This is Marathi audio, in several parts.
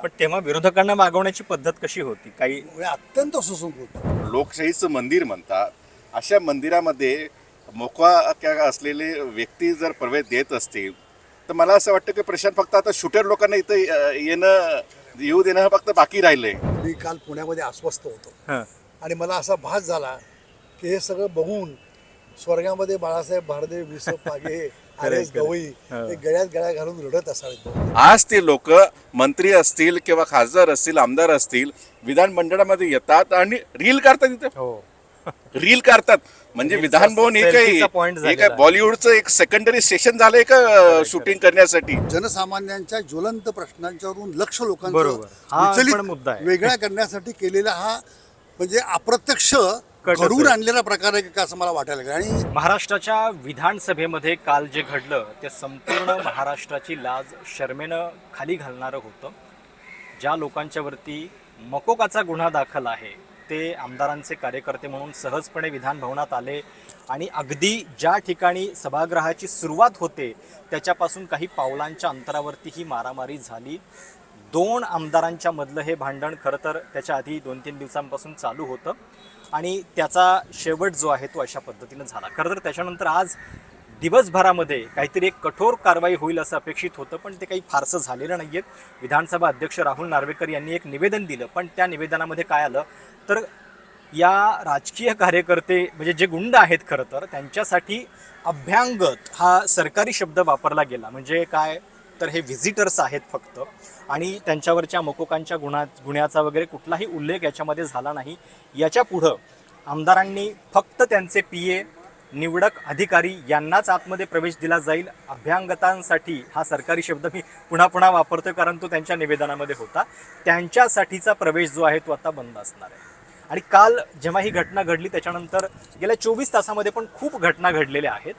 पण तेव्हा विरोधकांना मागवण्याची पद्धत कशी होती? काही म्हणजे अत्यंत सुसंस्कृत लोकशाहीचं मंदिर म्हणतात. अशा मंदिरामध्ये मोकळा असलेले व्यक्ती जर प्रवेश देत असतील तर मला असं वाटतं की प्रशांत फक्त आता शूटर लोकांना इथं अं, येणं येऊ देणं हे फक्त बाकी राहिलंय. मी काल पुण्यामध्ये अस्वस्थ होतो. हं. आणि मला असा भास झाला की हे सगळं बघून स्वर्गामध्ये बाळासाहेब भारदे विस पागे गवई. हे गळ्यात गळ्या घालून रडत असावेत आज ते लोक मंत्री असतील किंवा खासदार असतील आमदार असतील विधानमंडळामध्ये येतात आणि रील काढतात इथं हो रील काढतात म्हणजे Reels विधान भवन हे selfie काही चा point हे झालेला काय. बॉलिवूडचं एक सेकंडरी स्टेशन झालंय का शूटिंग करण्यासाठी जनसामान्यांच्या ज्वलंत प्रश्नांच्यावरून लक्ष लोकांचं बरोबर. हा विचलित पण मुद्दा आहे. वेगळा करण्यासाठी केलेला हा म्हणजे अप्रत्यक्ष घडवून. आणलेला प्रकार आहे का असं मला वाटायला लागलं. आणि महाराष्ट्राच्या विधानसभेमध्ये काल जे घडलं ते संपूर्ण महाराष्ट्राची लाज शर्मेनं खाली घालणारं होतं. ज्या लोकांच्यावरती मकोकाचा गुन्हा दाखल आहे ते आमदारांचे कार्यकर्ते म्हणून सहजपणे विधान भवनात आले आणि अगदी ज्या ठिकाणी सभागृहाची सुरुवात होते त्याच्यापासून काही पावलांच्या अंतरावरती ही मारामारी झाली. दोन आमदारांच्या मधलं हे भांडण खरं तर त्याच्या आधी दोन तीन दिवसांपासून चालू होतं. आणि त्याचा शेवट जो आहे तो अशा पद्धतीनं झाला. खरं तर त्याच्यानंतर आज दिवसभरामध्ये काहीतरी एक कठोर कारवाई होईल असं अपेक्षित होतं पण ते काही फारसं झालेलं नाही आहे विधानसभा अध्यक्ष राहुल नार्वेकर यांनी एक निवेदन दिलं पण त्या निवेदनामध्ये काय आलं? तर या राजकीय कार्यकर्ते म्हणजे जे गुंड आहेत खरं तर त्यांच्यासाठी अभ्यांगत हा सरकारी शब्द वापरला गेला. म्हणजे काय? तर हे व्हिजिटर्स आहेत फक्त. आणि त्यांच्यावरच्या मकोकांच्या गुणा गुन्ह्याचा वगैरे कुठलाही उल्लेख याच्यामध्ये झाला नाही. याच्या पुढं आमदारांनी फक्त त्यांचे पी ए निवडक अधिकारी यांनाच आतमध्ये प्रवेश दिला जाईल. अभ्यांगतांसाठी हा सरकारी शब्द मी पुन्हा पुन्हा वापरतोय कारण तो त्यांच्या निवेदनामध्ये होता. त्यांच्यासाठीचा प्रवेश जो आहे तो आता बंद असणार आहे. आणि काल जेव्हा ही घटना घडली त्याच्यानंतर गेल्या चोवीस तासामध्ये पण खूप घटना घडलेल्या आहेत.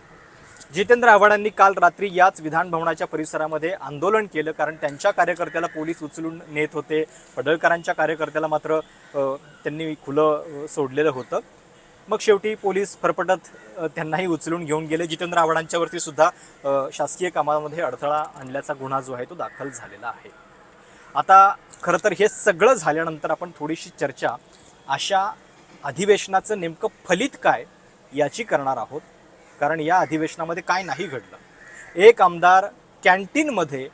जितेंद्र आव्हाडांनी काल रात्री याच विधानभवनाच्या परिसरामध्ये आंदोलन केलं कारण त्यांच्या कार्यकर्त्याला पोलीस उचलून नेत होते. पडळकरांच्या कार्यकर्त्याला मात्र त्यांनी खुलं सोडलेलं होतं. मग शेवटी पोलीस फरफटत त्यांनाही उचलून घेऊन गेले. जितेंद्र आव्हाडांच्यावरती सुद्धा शासकीय कामामध्ये अडथळा आणल्याचा गुन्हा जो आहे तो दाखल झालेला आहे. आता खरं तर हे सगळं झाल्यानंतर आपण थोडीशी चर्चा. अशा अधिवेशनाचं नेमकं फलित काय याची करणार आहोत. कारण या अधिवेशनामध्ये काय नाही घडलं. एक आमदार कॅन्टीनमध्ये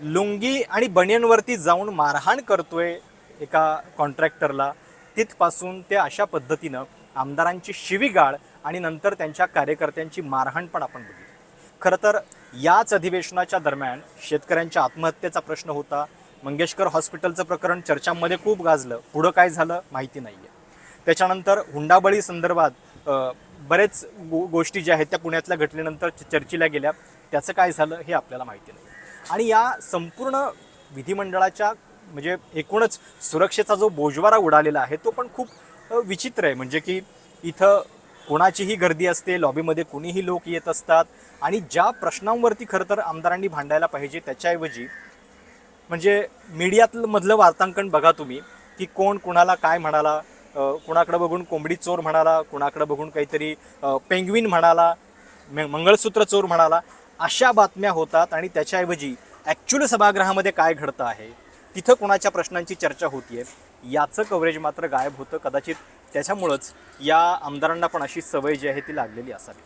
लुंगी आणि बनियनवरती जाऊन मारहाण करतोय एका कॉन्ट्रॅक्टरला. तिथपासून ते अशा पद्धतीनं आमदारांची शिवीगाळ आणि नंतर त्यांच्या कार्यकर्त्यांची मारहाण पण आपण बघितली. खरं तर याच अधिवेशनाच्या दरम्यान शेतकऱ्यांच्या आत्महत्येचा प्रश्न होता. मंगेशकर हॉस्पिटलचं प्रकरण चर्चांमध्ये खूप गाजलं. पुढं काय झालं माहिती नाही आहे त्याच्यानंतर हुंडाबळी संदर्भात बरेच गो गोष्टी ज्या आहेत त्या पुण्यातल्या घटनेनंतर चर्चेला गेल्या. त्याचं काय झालं हे आपल्याला माहिती नाही. आणि या संपूर्ण विधिमंडळाच्या म्हणजे एकूणच सुरक्षेचा जो बोजवारा उडालेला आहे तो पण खूप विचित्र आहे. म्हणजे की इथं कोणाचीही गर्दी असते लॉबीमध्ये कुणीही लोक येत असतात आणि ज्या प्रश्नांवरती खरं तर आमदारांनी भांडायला पाहिजे त्याच्याऐवजी म्हणजे मीडियातलं मधलं वार्तांकन बघा तुम्ही की कोण कुणाला काय म्हणाला कुणाकडे बघून कोंबडी चोर म्हणाला कुणाकडे बघून काहीतरी पेंग्विन म्हणाला मंगळसूत्र चोर म्हणाला अशा बातम्या होतात आणि त्याच्याऐवजी ॲक्च्युअल सभागृहामध्ये काय घडतं आहे तिथं कुणाच्या प्रश्नांची चर्चा होतीये याचं कव्हरेज मात्र गायब होतं. कदाचित त्याच्यामुळंच या आमदारांना पण अशी सवय जी आहे ती लागलेली असावी.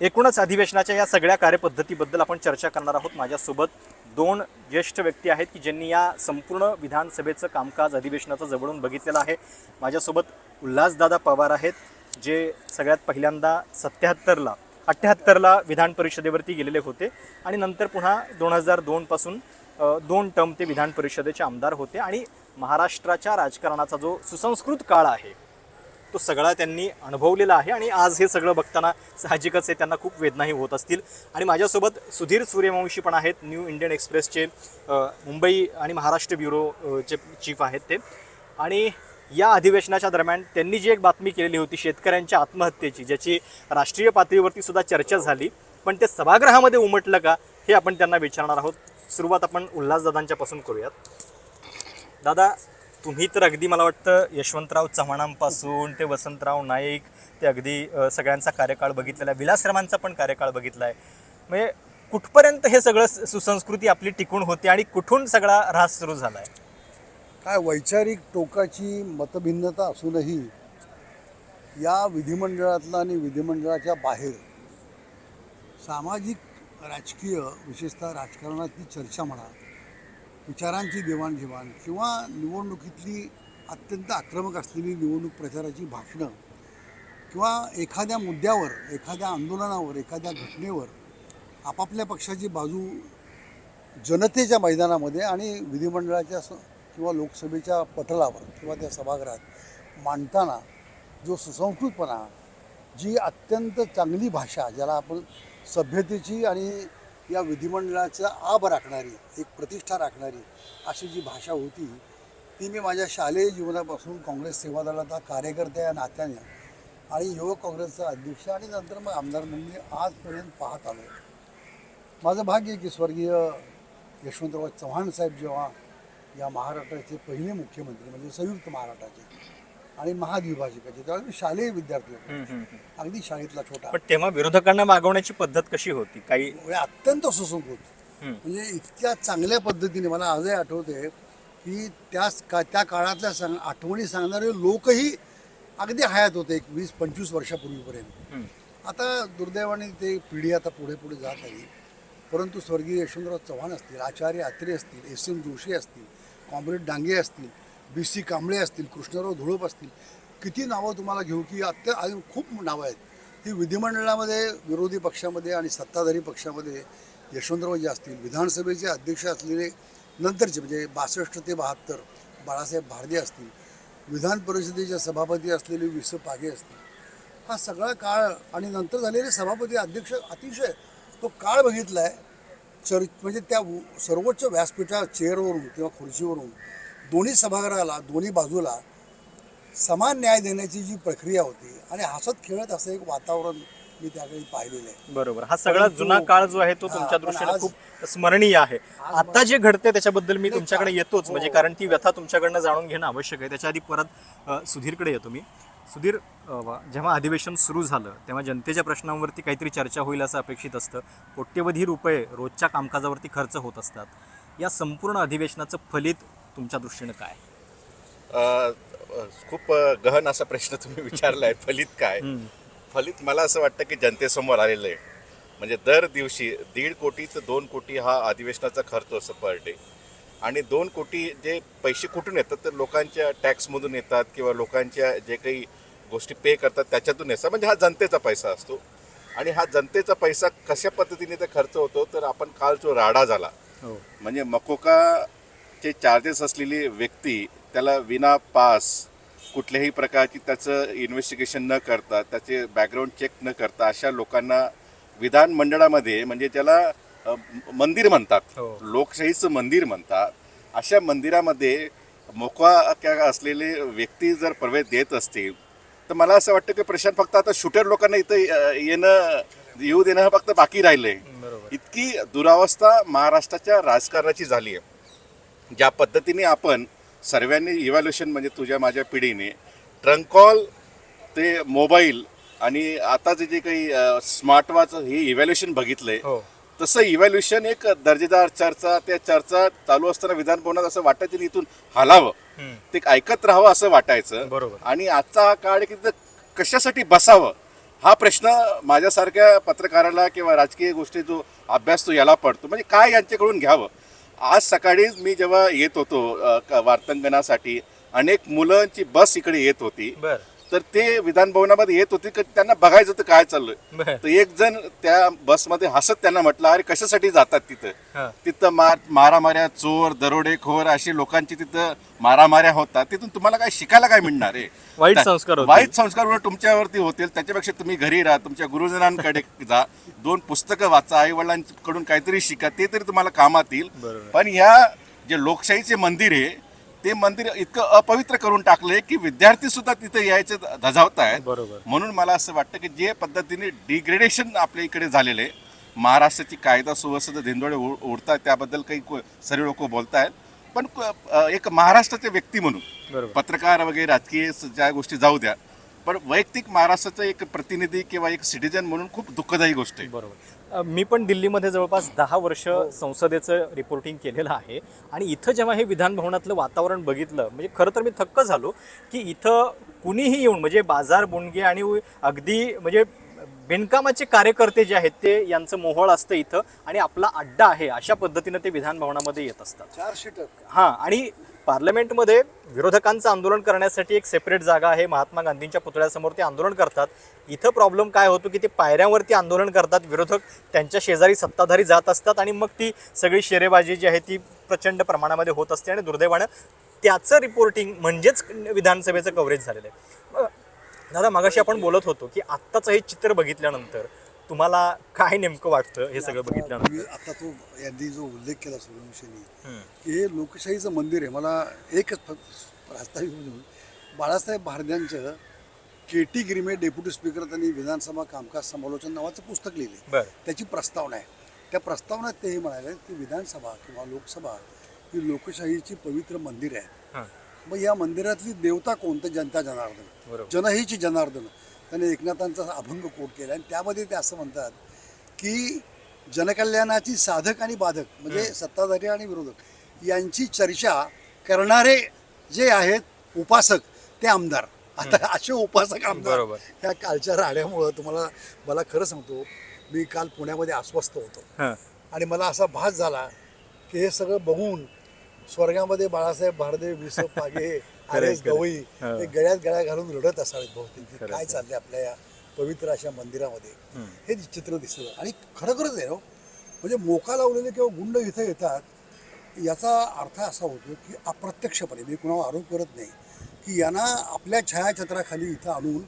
एकूणच अधिवेशनाच्या या सगळ्या कार्यपद्धतीबद्दल आपण चर्चा करणार आहोत. माझ्यासोबत दोन ज्येष्ठ व्यक्ती आहेत की ज्यांनी या संपूर्ण विधानसभेचं कामकाज अधिवेशनाचं जवळून बघितलेलं आहे. माझ्यासोबत उल्हासदादा पवार आहेत जे सगळ्यात पहिल्यांदा सत्याहत्तरला अठ्ठ्याहत्तरला विधान परिषदेवरती गेलेले होते आणि नंतर पुन्हा दोन हजार दोनपासून दोन टर्म ते विधान परिषदेचे आमदार होते. आणि महाराष्ट्राच्या राजकारणाचा जो सुसंस्कृत काळ आहे तो सगळा त्यांनी अनुभवलेला आहे आणि आज हे सगळं बघताना साहजिकच आहे त्यांना खूप वेदनाही होत असतील. आणि माझ्यासोबत सुधीर सूर्यवंशी पण आहेत न्यू इंडियन एक्सप्रेसचे मुंबई आणि महाराष्ट्र ब्युरोचे चीफ आहेत ते. आणि या अधिवेशनाच्या दरम्यान त्यांनी जी एक बातमी केलेली होती शेतकऱ्यांच्या आत्महत्येची ज्याची राष्ट्रीय पातळीवरती सुद्धा चर्चा झाली पण ते सभागृहामध्ये उमटलं का हे आपण त्यांना विचारणार आहोत. सुरुवात आपण उल्हासदादांच्यापासून करूयात. दादा तुम्ही तर अगदी मला वाटतं यशवंतराव चव्हाणांपासून ते वसंतराव नाईक ते अगदी सगळ्यांचा कार्यकाळ बघितलेला आहे. विलासरामांचा पण कार्यकाळ बघितला आहे. म्हणजे कुठपर्यंत हे सगळं सुसंस्कृती आपली टिकून होते आणि कुठून सगळा ऱ्हास सुरू झाला आहे काय वैचारिक टोकाची मतभिन्नता असूनही या विधिमंडळातला आणि विधिमंडळाच्या बाहेर सामाजिक राजकीय विशेषतः राजकारणातली चर्चा म्हणा विचारांची देवाणघेवाण किंवा निवडणुकीतली अत्यंत आक्रमक असलेली निवडणूक प्रचाराची भाषणं किंवा एखाद्या मुद्द्यावर एखाद्या आंदोलनावर एखाद्या घटनेवर आपापल्या पक्षाची बाजू जनतेच्या मैदानामध्ये आणि विधिमंडळाच्या स किंवा लोकसभेच्या पटलावर किंवा त्या सभागृहात मांडताना जो सुसंस्कृतपणा जी अत्यंत चांगली भाषा ज्याला आपण सभ्यतेची आणि या विधिमंडळाचा आब राखणारी एक प्रतिष्ठा राखणारी अशी जी भाषा होती ती मी माझ्या शालेय जीवनापासून काँग्रेस सेवा दलाचा कार्यकर्त्या या नात्याने आणि युवक काँग्रेसचा अध्यक्ष आणि नंतर मग आमदार म्हणून आजपर्यंत पाहत आलो माझं भाग्य आहे की स्वर्गीय यशवंतराव चव्हाण साहेब जेव्हा या महाराष्ट्राचे पहिले मुख्यमंत्री म्हणजे संयुक्त महाराष्ट्राचे आणि महाद्विभाजकाचे त्यावेळेस मी शालेय विद्यार्थी होतो. अगदी शाळेतला छोटा. पण तेव्हा विरोधकांना मागवण्याची पद्धत कशी होती? काही म्हणजे अत्यंत सुसंस्कृत हम्म. म्हणजे इतक्या चांगल्या पद्धतीने मला आजही आठवते की त्या का त्या काळातल्या सांग आठवणी सांगणारे लोकही अगदी हयात होते एक वीस पंचवीस वर्षापूर्वीपर्यंत. हम्म. आता दुर्दैवाने ते पिढी आता पुढे पुढे जात आहे. परंतु स्वर्गीय यशवंतराव चव्हाण असतील आचार्य आत्रे असतील एस एम जोशी असतील कॉम्रेड डांगे असतील बी सी कांबळे असतील कृष्णराव धुळप असतील किती नावं तुम्हाला घेऊ की अत्य अजून खूप नावं आहेत. ही विधिमंडळामध्ये विरोधी पक्षामध्ये आणि सत्ताधारी पक्षामध्ये यशवंतरावजी असतील विधानसभेचे अध्यक्ष असलेले नंतरचे म्हणजे बासष्ट ते बहात्तर बाळासाहेब भारदे असतील विधान परिषदेचे सभापती असलेले वि स पागे असतील हा सगळा काळ आणि नंतर झालेले सभापती अध्यक्ष अतिशय तो काळ बघितला आहे चर म्हणजे त्या सर्वोच्च व्यासपीठा चेअरवरून किंवा खुर्चीवरून दोन्ही सभागृहाला दोन्ही बाजूला समान न्याय देण्याची जी प्रक्रिया होती आणि हसत खेळत असं एक वातावरण मी त्यावेळी पाहिलेलं आहे. बरोबर. हा सगळा जुना काळ जो आहे तो तुमच्या दृष्टीने खूप स्मरणीय आहे. आता जे घडते त्याच्याबद्दल मी तुमच्याकडे येतोच. हो. म्हणजे कारण ती व्यथा तुमच्याकडनं जाणून घेणं आवश्यक आहे. त्याच्या आधी परत सुधीरकडे येतो मी. सुधीर जेव्हा अधिवेशन सुरू झालं तेव्हा जनतेच्या प्रश्नांवरती काहीतरी चर्चा होईल असं अपेक्षित असतं. कोट्यवधी रुपये रोजच्या कामकाजावरती खर्च होत असतात. या संपूर्ण अधिवेशनाचं फलित तुमच्या दृष्टीनं काय? खूप गहन असा प्रश्न तुम्ही विचारलाय फलित काय. फलित मला असं वाटतं की जनतेसमोर आलेलं आहे. म्हणजे दर दिवशी दीड कोटी ते दोन कोटी हा अधिवेशनाचा खर्च असतो पर डे. आणि दोन कोटी जे पैसे कुठून येतात तर लोकांच्या टॅक्समधून येतात किंवा लोकांच्या जे काही गोष्टी पे करतात त्याच्यातून येतात. म्हणजे हा जनतेचा पैसा असतो. आणि हा जनतेचा पैसा कशा पद्धतीने ते खर्च होतो तर आपण काल जो राडा झाला. हो. म्हणजे मकोकाचे चार्जेस असलेली व्यक्ती त्याला विना पास कुठल्याही प्रकारची त्याचं इन्व्हेस्टिगेशन न करता त्याचे बॅकग्राऊंड चेक न करता अशा लोकांना विधानमंडळामध्ये म्हणजे त्याला मंदिर म्हणतात हो. लोकशाहीचं मंदिर म्हणतात अशा मंदिरामध्ये मोकळा असलेले व्यक्ती जर प्रवेश देत असतील तर मला असं वाटतं की प्रशांत फक्त आता शूटर लोकांना इथं येणं येऊ देणं हे फक्त बाकी राहिलंय. इतकी दुरावस्था महाराष्ट्राच्या राजकारणाची झाली आहे. ज्या पद्धतीने आपण सर्वांनी इव्हॅल्युएशन म्हणजे तुझ्या माझ्या पिढीने ट्रंक कॉल ते मोबाईल आणि आताचे जे काही स्मार्ट वॉच हे इव्हॅल्युएशन बघितलंय हो. तसं इव्हॅल्युएशन एक दर्जेदार चर्चा त्या चर्चा चालू असताना विधान भवनात असं वाटायचं की इथून हलावं. ते ऐकत राहावं असं वाटायचं. बरोबर. आणि आजचा हा काळ की कशासाठी बसावं? हा प्रश्न माझ्यासारख्या पत्रकाराला किंवा राजकीय गोष्टी जो अभ्यास तो याला पडतो. म्हणजे काय यांच्याकडून घ्यावं? आज सकाळीच मी जेव्हा येत होतो वार्तांगणासाठी क- अनेक मुलांची बस इकडे येत होती. बरं. तर ते विधान भवनामध्ये येत होते की त्यांना बघायचं तर काय चाललंय. तर एक जण त्या बसमध्ये हसत त्यांना म्हटलं अरे कशासाठी जातात तिथं. तिथं मार मारामाऱ्या चोर दरोडेखोर अशी लोकांची तिथं मारामाऱ्या होतात. तिथून तुम्हाला काय शिकायला काय मिळणार आहे? वाईट संस्कार. वाईट संस्कार तुमच्यावरती होतील. त्याच्यापेक्षा तुम्ही घरी राहा तुमच्या गुरुजनांकडे जा. दोन पुस्तकं वाचा आई वडिलांकडून काहीतरी शिका ते तरी तुम्हाला कामात येईल. पण या जे लोकशाहीचे मंदिर आहे ते मंदिर इतकं अपवित्र करून टाकले की विद्यार्थी सुद्धा तिथे यायचे धजावत आहेत बरोबर. म्हणून मला असं वाटतं की जे पद्धतीने डिग्रेडेशन आपल्या इकडे झालेले महाराष्ट्राची कायदा सुव्यवस्था धिंडोळे उड- उडतात त्याबद्दल काही सर्व लोक बोलत आहेत पण एक महाराष्ट्राचे व्यक्ती म्हणून पत्रकार वगैरे राजकीय ज्या गोष्टी जाऊ द्या पण वैयक्तिक महाराष्ट्राचं एक प्रतिनिधी किंवा एक सिटीजन म्हणून खूप दुःखदायी गोष्ट आहे. बरोबर. अ, मी पण दिल्लीमध्ये जवळपास दहा वर्ष संसदेचं रिपोर्टिंग केलेलं आहे आणि इथं जेव्हा हे विधान भवनातलं वातावरण बघितलं म्हणजे खरं तर मी थक्क झालो की इथं कुणीही येऊन म्हणजे बाजार बुणगे आणि अगदी म्हणजे बिनकामाचे कार्यकर्ते जे आहेत ते यांचं मोहळ असतं इथं आणि आपला अड्डा आहे अशा पद्धतीनं ते विधान भवनामध्ये येत असतात. चारशे टक्के. हां आणि पार्लमेंटमध्ये विरोधकांचं आंदोलन करण्यासाठी एक सेपरेट जागा आहे. महात्मा गांधींच्या पुतळ्यासमोर ते आंदोलन करतात. इथं प्रॉब्लेम काय होतो की ते पायऱ्यावरती आंदोलन करतात. विरोधक त्यांच्या शेजारी सत्ताधारी जात असतात आणि मग ती सगळी शेरेबाजी जी आहे ती प्रचंड प्रमाणामध्ये होत असते आणि दुर्दैवानं त्याचं रिपोर्टिंग म्हणजेच विधानसभेचं कव्हरेज झालेलं आहे. दादा मागाशी आपण बोलत होतो की आत्ताचं हे चित्र बघितल्यानंतर तुम्हाला काय नेमकं वाटतं हे सगळं बघितल्यानंतर? मी आता तो यांनी जो उल्लेख केला सूर्यवंशींनी. की हे लोकशाहीचं मंदिर आहे. मला एकच प्रास्ताविक म्हणून बाळासाहेब भारद्यांचं के टी गिरिमे डेप्युटी स्पीकर त्यांनी विधानसभा कामकाज समालोचन नावाचं पुस्तक लिहिले त्याची प्रस्तावना आहे. त्या प्रस्तावनेत ते हे म्हणाले की विधानसभा किंवा लोकसभा ही लोकशाहीची पवित्र मंदिर आहे. मग या मंदिरातली देवता कोण तर जनता जनार्दन. जनहिची जनार्दन. त्याने एकनाथांचा अभंग कोट केला. आणि त्यामध्ये ते असं म्हणतात की जनकल्याणाची साधक आणि बाधक म्हणजे सत्ताधारी आणि विरोधक यांची चर्चा करणारे जे आहेत उपासक ते आमदार. आता असे उपासक आमदार. ह्या कालच्या राड्यामुळं तुम्हाला मला खरं सांगतो मी काल पुण्यामध्ये अस्वस्थ होतो. आणि मला असा भास झाला की हे सगळं बघून स्वर्गामध्ये बाळासाहेब भारदे विस पागे खरंय. गवई. हे गळ्यात गळ्या घालून रडत असावेत बहुतेक काय. चाललंय आपल्या या पवित्र अशा मंदिरामध्ये. हे चित्र दिसतं आणि खरोखरच आहे हो म्हणजे मोका लावलेले किंवा गुंड इथं येतात याचा अर्थ असा होतो की अप्रत्यक्षपणे मी कुणावर आरोप करत नाही की यांना आपल्या छायाचित्राखाली इथं आणून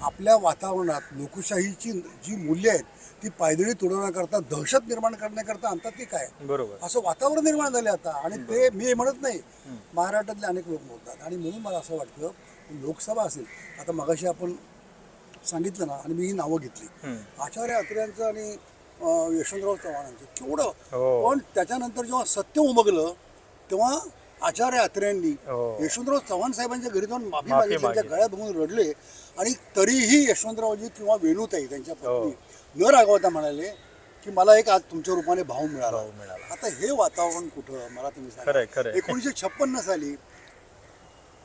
आपल्या वातावरणात लोकशाहीची जी मूल्य आहेत ती पायदळी तुडवण्याकरता दहशत निर्माण करण्याकरता आणतात की काय बरोबर असं वातावरण निर्माण झाले आता आणि ते मी म्हणत नाही महाराष्ट्रातले अनेक लोक बोलतात आणि म्हणून मला असं वाटतं लोकसभा असेल आता मगाशी आपण सांगितलं ना आणि मी ही नावं घेतली. आचार्य अत्र्यांचं आणि यशवंतराव चव्हाणांचं केवढं हो. पण त्याच्यानंतर जेव्हा सत्य उमगलं तेव्हा आचार्य अत्र्यांनी हो. यशवंतराव चव्हाण साहेबांच्या घरी जाऊन माफी मागितली त्यांच्या. गळ्यात बघून रडले आणि तरीही यशवंतरावजी किंवा वेणूताई त्यांच्या हो. पत्नी न रागवता म्हणाले की मला एक आज तुमच्या रूपाने भाव मिळाला भाव मिळाला. आता हे वातावरण कुठं मला तुम्ही खरंय, खरंय. एकोणीसशे छप्पन्न साली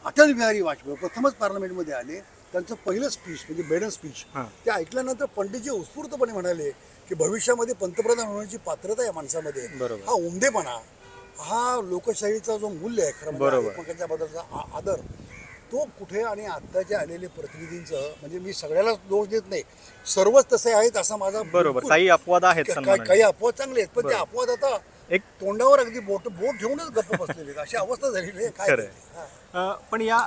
अटल बिहारी वाजपेयी प्रथमच पार्लमेंटमध्ये आले त्यांचं पहिलं स्पीच म्हणजे बेडन स्पीच हां. ते ऐकल्यानंतर पंडितजी उत्स्फूर्तपणे म्हणाले की भविष्यामध्ये पंतप्रधान होण्याची पात्रता आहे माणसामध्ये बरोबर. हा उमदेपणा हा लोकशाहीचा जो मूल्य आहे खरं म्हणजे बरोबर. एकमेकांच्या बद्दलचा आ- आदर तो कुठे आणि आत्ताच्या आलेले प्रतिनिधींचं म्हणजे मी सगळ्यालाच दोष देत नाही सर्वच तसे आहेत असा माझा बरोबर काही अपवाद आहेत काही अपवाद चांगले आहेत पण ते. अपवाद आता एक तोंडावर अगदी बोट बोट ठेवूनच गप्प बसलेले. अशी अवस्था झालेली आहे काय पण या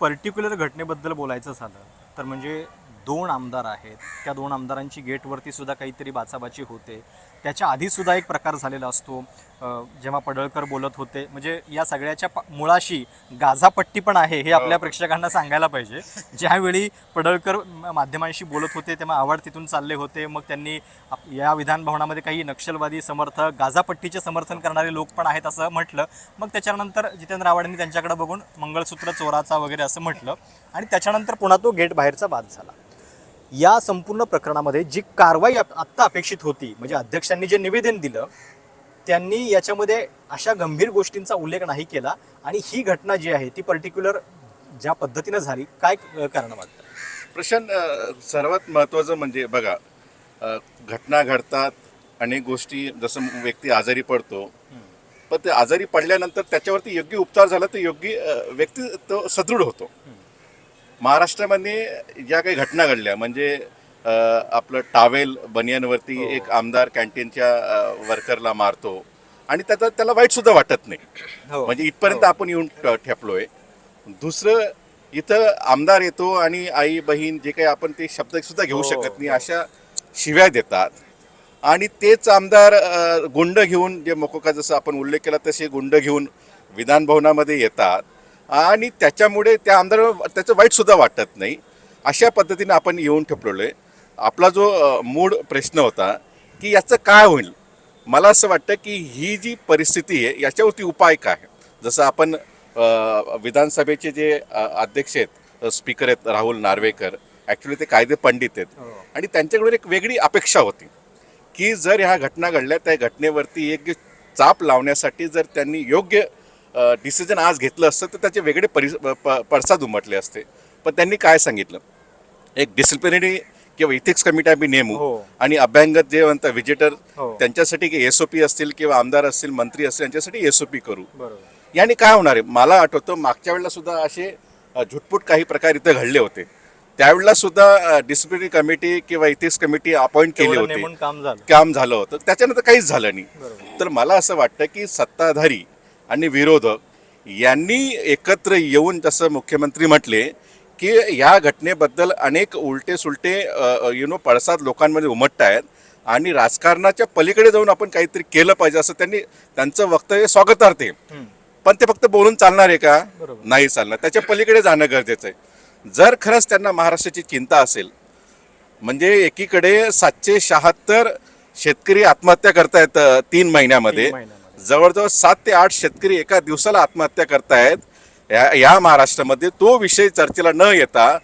पर्टिक्युलर घटनेबद्दल बोलायचं झालं तर म्हणजे दोन आमदार आहेत. त्या दोन आमदारांची गेटवरती सुद्धा काहीतरी बाचाबाची होते. त्याच्या आधी सुद्धा एक प्रकार झालेला असतो. जेव्हा पडळकर बोलत होते म्हणजे या सगळ्याच्या पा- मुळाशी गाझापट्टी पण आहे हे आपल्या प्रेक्षकांना सांगायला पाहिजे. ज्यावेळी पडळकर माध्यमांशी बोलत होते तेव्हा आवाड तिथून चालले होते. मग त्यांनी या विधान भवनामध्ये काही नक्षलवादी समर्थक गाझापट्टीचे समर्थन करणारे लोक पण आहेत असं म्हटलं. मग त्याच्यानंतर जितेंद्र आव्हाडांनी त्यांच्याकडे बघून मंगळसूत्र चोराचा वगैरे असं म्हटलं. आणि त्याच्यानंतर पुन्हा तो गेट बाहेरचा बाद झाला. या संपूर्ण प्रकरणामध्ये जी कारवाई आत्ता अपेक्षित होती म्हणजे अध्यक्षांनी जे निवेदन दिलं त्यांनी याच्यामध्ये अशा गंभीर गोष्टींचा उल्लेख नाही केला आणि ही घटना जी आहे ती पर्टिक्युलर ज्या पद्धतीनं झाली काय कारण वाटतं? प्रशांत अ, सर्वात महत्त्वाचं म्हणजे बघा घटना घडतात अनेक गोष्टी जसं व्यक्ती आजारी पडतो पण ते आजारी पडल्यानंतर त्याच्यावरती योग्य उपचार झाला तर योग्य व्यक्ती तो सदृढ होतो. महाराष्ट्रामध्ये ज्या काही घटना घडल्या म्हणजे आपलं टावेल बनियानवरती हो. एक आमदार कॅन्टीनच्या वर्करला मारतो आणि त्याचा त्याला वाईट सुद्धा वाटत नाही हो. म्हणजे इथपर्यंत आपण येऊन ठेपलोय दुसरं इथं आमदार येतो आणि आई बहीण जे काही आपण ते शब्द सुद्धा घेऊ हो, शकत नाही हो. अशा शिव्या देतात आणि तेच आमदार गुंड घेऊन जे मोकोका जसं आपण उल्लेख केला तसे गुंड घेऊन विधान भवनामध्ये येतात आणि त्याच्यामुळे त्या आमदार त्याचं वाईट सुद्धा वाटत नाही. अशा पद्धतीने आपण येऊन ठेपलेलो. आहे आपला जो मूळ प्रश्न होता की याचं काय होईल? मला असं वाटतं की ही जी परिस्थिती आहे याच्यावरती उपाय काय जसं आपण विधानसभेचे जे अध्यक्ष आहेत स्पीकर आहेत राहुल नार्वेकर ॲक्च्युली ते कायदे पंडित आहेत. हो. आणि त्यांच्याकडून एक वेगळी अपेक्षा होती की जर ह्या घटना घडल्या त्या घटनेवरती एक चाप लावण्यासाठी जर त्यांनी योग्य डिसिजन आज घेतलं असतं तर त्याचे वेगळे परि पडसाद उमटले असते. पण त्यांनी काय सांगितलं? एक डिसिप्लिनरी किंवा इथिक्स कमिटी आम्ही नेमू हो. आणि अभ्यंगत जे म्हणतात व्हिजिटर हो. त्यांच्यासाठी एस ओ पी असतील किंवा आमदार असतील मंत्री असतील यांच्यासाठी एस ओ पी करू. याने काय होणार आहे? मला आठवतं मागच्या वेळेला सुद्धा असे झुटपूट काही प्रकार इथे घडले होते. त्यावेळेला सुद्धा डिसिप्लिनरी कमिटी किंवा इथिक्स कमिटी अपॉइंट केली होती. काम झालं. होतं. त्याच्यानंतर काहीच झालं नाही. तर मला असं वाटतं की सत्ताधारी आणि विरोधक यांनी एकत्र येऊन जसं मुख्यमंत्री म्हटले की ह्या घटनेबद्दल अनेक उलटे सुलटे यु नो पडसाद लोकांमध्ये उमटत आहेत आणि राजकारणाच्या पलीकडे जाऊन आपण काहीतरी केलं पाहिजे असं त्यांनी त्यांचं वक्तव्य स्वागतार्थ आहे. पण ते फक्त बोलून चालणार आहे का. नाही चालणार त्याच्या पलीकडे जाणं गरजेचं आहे जर खरंच त्यांना महाराष्ट्राची चिंता असेल म्हणजे एकीकडे सातशे शहात्तर शेतकरी आत्महत्या करतायत तीन महिन्यामध्ये. जवळजवळ सात ते आठ शेतकरी एका दिवसाला आत्महत्या करतायत या या महाराष्ट्रामध्ये तो विषय चर्चेला न येता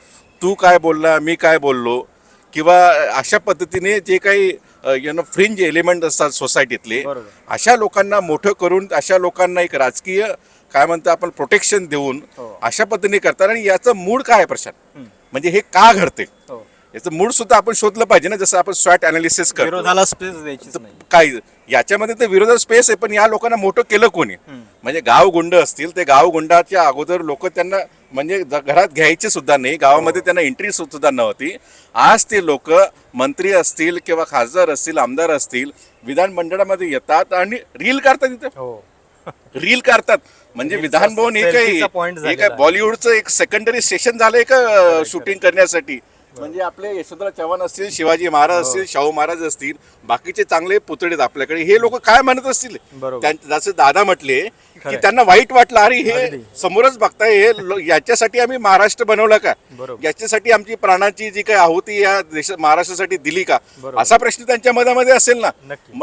तू काय बोलला मी काय बोललो किंवा अशा पद्धतीने जे काही यु नो फ्रिंज एलिमेंट असतात सोसायटीतले. अशा लोकांना मोठं करून अशा लोकांना एक राजकीय काय म्हणतो आपण प्रोटेक्शन देऊन हो. अशा पद्धतीने करतात आणि याचं मूड काय प्रशांत. म्हणजे हे का घडते हो. याचं मूड सुद्धा आपण शोधलं पाहिजे ना जसं आपण स्वॅट अनालिसिस करतो विरोधाला स्पेस द्यायचीच नाही. काय याच्यामध्ये तर विरोधात स्पेस आहे पण या लोकांना मोठं केलं कोणी. म्हणजे गाव गुंड असतील ते गाव गुंडाच्या अगोदर लोक त्यांना म्हणजे घरात घ्यायचे सुद्धा नाही गावामध्ये त्यांना एंट्री सुद्धा नव्हती. आज ते लोक मंत्री असतील किंवा खासदार असतील आमदार असतील विधानमंडळामध्ये येतात आणि रील काढतात तिथे हो. रील काढतात. म्हणजे Reels चा विधान भवन हे काही हे काय. बॉलिवूडचं एक सेकंडरी स्टेशन झालंय का शूटिंग करण्यासाठी? म्हणजे आपले यशवंतराव चव्हाण असतील शिवाजी महाराज हो. असतील शाहू महाराज असतील बाकीचे चांगले पुतळे आपल्याकडे हे लोक काय म्हणत असतील जसं दादा म्हटले की. त्यांना वाईट वाटलं अरे हे. समोरच बघताय हे याच्यासाठी आम्ही महाराष्ट्र बनवलं का. याच्यासाठी आमची प्राणाची जी काही आहुती या देश महाराष्ट्रासाठी दिली का. असा प्रश्न त्यांच्या मनामध्ये असेल ना.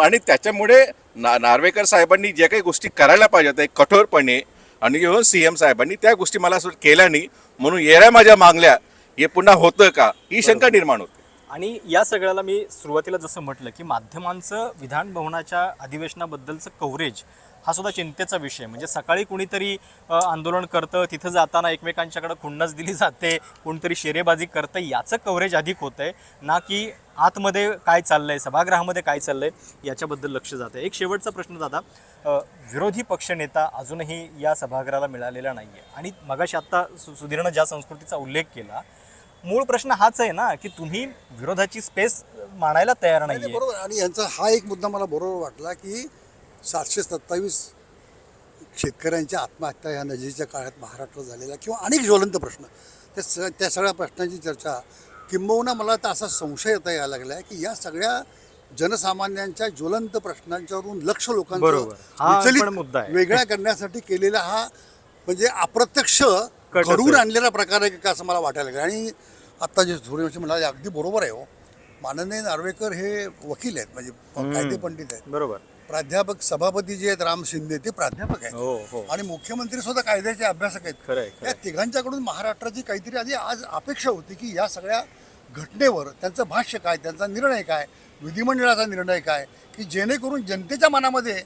आणि त्याच्यामुळे नार्वेकर साहेबांनी ज्या काही गोष्टी करायला पाहिजेत एक कठोरपणे आणि घेऊन सी एम साहेबांनी त्या गोष्टी मला केल्या नाही म्हणून येऱ्या माझ्या मागल्या हे पुन्हा होतं का? ही शंका निर्माण होते. आणि या सगळ्याला मी सुरुवातीला जसं म्हटलं की माध्यमांचं विधान भवनाच्या अधिवेशनाबद्दलचं कव्हरेज हा सुद्धा चिंतेचा विषय. म्हणजे सकाळी कुणीतरी आंदोलन करतं तिथं जाताना एकमेकांच्याकडे खुन्नस दिली जाते कोणतरी शेरेबाजी करतं याचं कव्हरेज अधिक होतं आहे ना की आतमध्ये काय चाललंय सभागृहामध्ये काय चाललंय याच्याबद्दल लक्ष जातं एक शेवटचा प्रश्न दादा विरोधी पक्षनेता अजूनही या सभागृहाला मिळालेला नाही आहे आणि मगाशी आत्ता सु सुधीरनं ज्या संस्कृतीचा उल्लेख केला मूळ प्रश्न हाच आहे ना की तुम्ही विरोधाची स्पेस मानायला तयार नाही, बरोबर आणि यांचा हा एक मुद्दा मला बरोबर वाटला की सातशे सत्तावीस शेतकऱ्यांच्या आत्महत्या या नजीकच्या काळात महाराष्ट्रात झालेल्या किंवा अनेक ज्वलंत प्रश्न त्या स त्या सगळ्या प्रश्नांची चर्चा किंबहुना मला तर असा संशय येता यायला लागला आहे की या सगळ्या जनसामान्यांच्या ज्वलंत प्रश्नांच्यावरून लक्ष लोकांचं बरोबर. हा पण मुद्दा आहे. वेगळ्या करण्यासाठी केलेला हा म्हणजे अप्रत्यक्ष घडवून आहे. आणलेला प्रकार आहे का असं मला वाटायला लागलं. आणि आत्ता जे सूर्यवंशी म्हणाले अगदी बरोबर आहे हो. माननीय नार्वेकर हे वकील आहेत म्हणजे कायदे पंडित आहेत. बरोबर. प्राध्यापक सभापती जे आहेत राम शिंदे ते प्राध्यापक आहेत. हो हो. आणि मुख्यमंत्री सुद्धा कायद्याचे अभ्यासक आहेत. या तिघांच्याकडून महाराष्ट्राची काहीतरी आधी आज अपेक्षा होती की या सगळ्या घटनेवर त्यांचं भाष्य काय त्यांचा निर्णय काय विधिमंडळाचा निर्णय काय की जेणेकरून जनतेच्या मनामध्ये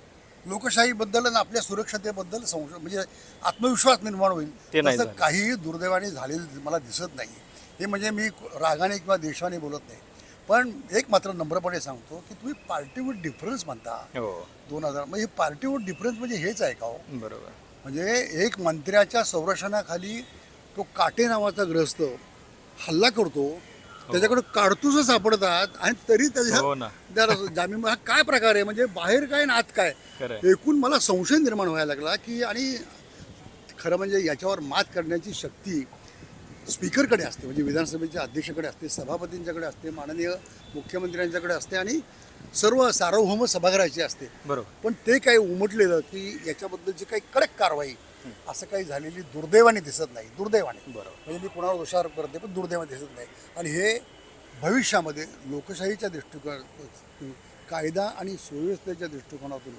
लोकशाहीबद्दल आणि आपल्या सुरक्षतेबद्दल संशय म्हणजे आत्मविश्वास निर्माण होईल. ते नाही तसं झालं. काहीही दुर्दैवाने झालेलं मला दिसत नाही. हे म्हणजे मी रागाने किंवा देशाने बोलत नाही. पण एक मात्र नम्रपणे सांगतो की तुम्ही पार्टी विथ डिफरन्स म्हणता हो. दोन हजार म्हणजे पार्टी विथ डिफरन्स म्हणजे हेच आहे का हो? बरोबर. म्हणजे एक मंत्र्याच्या संरक्षणाखाली तो काटे नावाचा ग्रस्त हल्ला करतो. त्याच्याकडे काडतुस सापडतात आणि तरी हो त्याच्या ना. त्याला जामीन हा काय प्रकार आहे? म्हणजे बाहेर काय आणि आत काय. एकूण मला संशय निर्माण व्हायला लागला की आणि खरं म्हणजे याच्यावर मात करण्याची शक्ती स्पीकरकडे असते म्हणजे विधानसभेच्या अध्यक्षकडे असते सभापतींच्याकडे असते माननीय मुख्यमंत्र्यांच्याकडे असते आणि सर्व सार्वभौम सभागृहाची असते. बरोबर. पण ते काही उमटलेलं की याच्याबद्दलची काही कडक कारवाई असं काही झालेली दुर्दैवाने दिसत नाही. दुर्दैवाने. बरोबर. म्हणजे मी कोणावर दोषारोप करते पण दुर्दैवाने दिसत नाही. आणि हे भविष्यामध्ये लोकशाहीच्या दृष्टिकोन कायदा आणि सुव्यवस्थेच्या दृष्टिकोनातून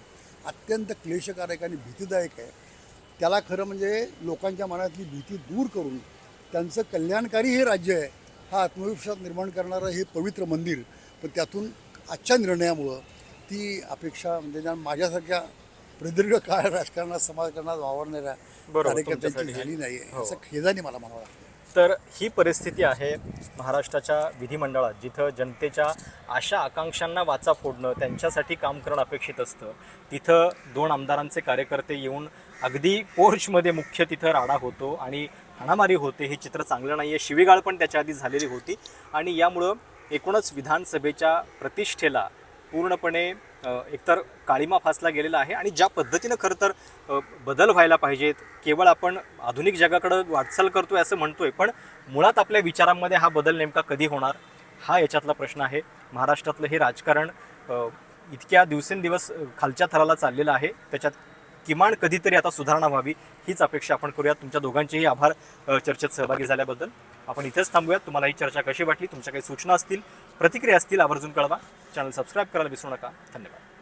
अत्यंत क्लेशकारक आणि भीतीदायक आहे. त्याला खरं म्हणजे लोकांच्या मनातली भीती दूर करून त्यांचं कल्याणकारी हे राज्य आहे हा आत्मविश्वास निर्माण करणारं हे पवित्र मंदिर पण त्यातून आजच्या निर्णयामुळं ती अपेक्षा म्हणजे माझ्यासारख्या प्रदीर्घ काळ राजकारणात समाजकारणात वावरणाऱ्या बरोबर, कार्यकर्त्यांची तुमच्यासाठी. झाली नाही हो. असं खेदाने मला म्हणावं लागतं तर ही परिस्थिती आहे महाराष्ट्राच्या विधिमंडळात जिथं जनतेच्या आशा आकांक्षांना वाचा फोडणं त्यांच्यासाठी काम करणं अपेक्षित असतं तिथं दोन आमदारांचे कार्यकर्ते येऊन अगदी पोर्चमध्ये मुख्य तिथं राडा होतो आणि हाणामारी होते हे चित्र चांगलं नाही आहे शिवीगाळ पण त्याच्या आधी झालेली होती आणि यामुळं एकूणच विधानसभेच्या प्रतिष्ठेला पूर्णपणे एकतर काळीमा फासला गेलेला आहे आणि ज्या पद्धतीनं खरं तर बदल व्हायला पाहिजेत केवळ आपण आधुनिक जगाकडं वाटचाल करतोय असं म्हणतोय पण मुळात आपल्या विचारांमध्ये हा बदल नेमका कधी होणार? हा याच्यातला प्रश्न आहे. महाराष्ट्रातलं हे राजकारण इतक्या दिवसेंदिवस खालच्या थराला चाललेलं आहे. त्याच्यात किमान कधीतरी आता सुधारणा व्हावी हीच अपेक्षा आपण करूया तुमच्या दोघांचेही आभार चर्चेत सहभागी झाल्याबद्दल. आपण इथेच थांबूयात. तुम्हाला ही चर्चा कशी वाटली तुमच्या काही सूचना असतील प्रतिक्रिया असतील आवर्जून कळवा. चॅनल सबस्क्राईब करायला विसरू नका. धन्यवाद.